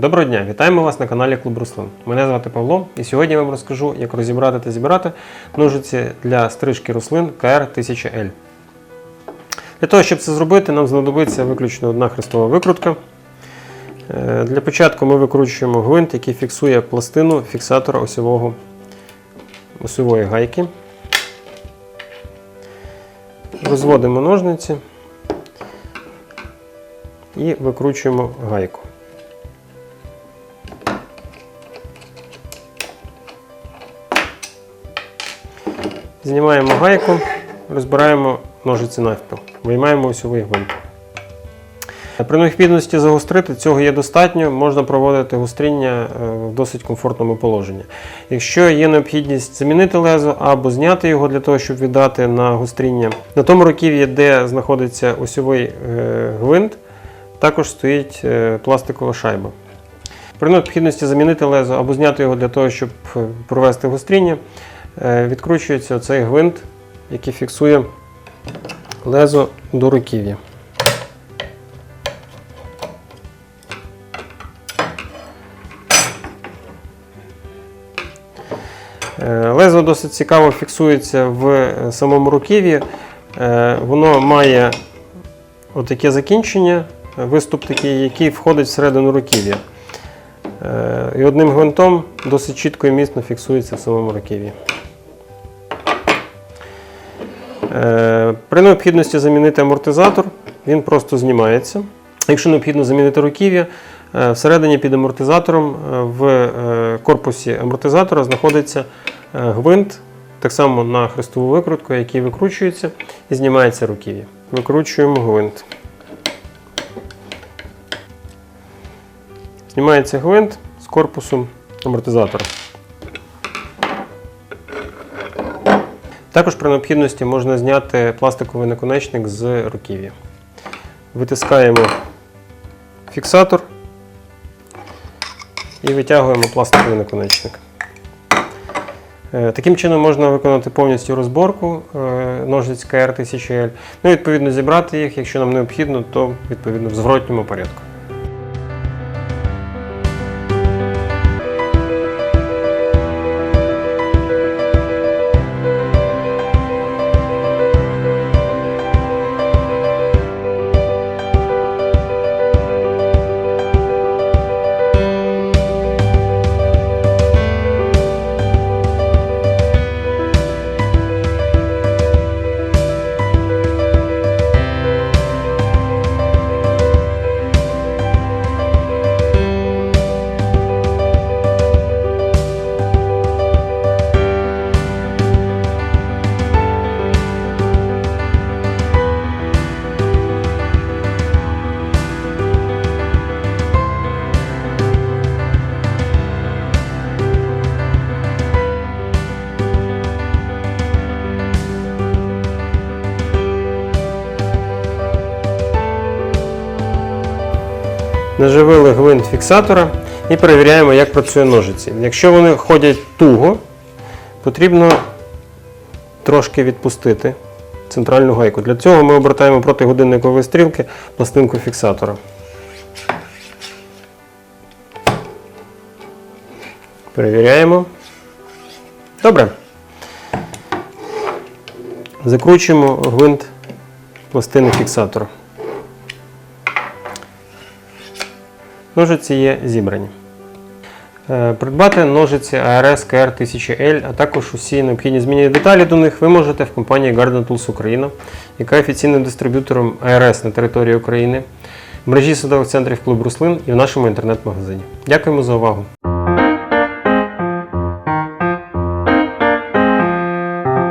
Доброго дня, вітаємо вас на каналі Клуб Руслан. Мене звати Павло, і сьогодні я вам розкажу, як розібрати та зібрати ножиці для стрижки рослин КР1000L. Для того, щоб це зробити, нам знадобиться виключно одна хрестова викрутка. Е, Для початку ми викручуємо гвинт, який фіксує пластину фіксатора осьового, осьової гайки. Розводимо ножниці і викручуємо гайку. Знімаємо гайку, розбираємо ножиці навпіл, виймаємо осьовий гвинт. При необхідності загострити цього є достатньо, можна проводити гостріння е, в досить комфортному положенні. Якщо є необхідність замінити лезо або зняти його для того, щоб віддати на гостріння, на тому руків'ї, де знаходиться осьовий е, гвинт, також стоїть е, пластикова шайба. При необхідності замінити лезо або зняти його для того, щоб провести гостріння, відкручується цей гвинт, який фіксує лезо до руків'я. Е, Лезо досить цікаво фіксується в е, самому руків'ї. Е, Воно має отаке закінчення, е, виступ такий, який входить всередину руків'я. Е, І одним гвинтом досить чітко і міцно фіксується в самому руків'ї. Е, При необхідності замінити амортизатор, він просто знімається. Якщо необхідно замінити руків'я, е, всередині під амортизатором е, в корпусі амортизатора знаходиться гвинт, так само на хрестову викрутку, який викручується і знімається руків'я. Викручуємо гвинт. Знімається гвинт з корпусу амортизатора. Також при необхідності можна зняти пластиковий наконечник з руків'я. Витискаємо фіксатор і витягуємо пластиковий наконечник. Е, Таким чином можна виконати повністю розборку е, ножиць КР1000L. Ну і відповідно зібрати їх, якщо нам необхідно, то відповідно в зворотньому порядку. Наживили гвинт фіксатора і перевіряємо, як працює ножиці. Якщо вони ходять туго, потрібно трошки відпустити центральну гайку. Для цього ми обертаємо проти годинникової стрілки пластинку фіксатора. Перевіряємо. Добре. Закручуємо гвинт пластини фіксатора. Ножиці є зібрані. Е, Придбати ножиці ARS KR1000L, а також усі необхідні змінні деталі до них ви можете в компанії Garden Tools Україна, яка є офіційним дистриб'ютором ARS на території України, в мережі садових центрів клуб Руслин і в нашому інтернет-магазині. Дякуємо за увагу!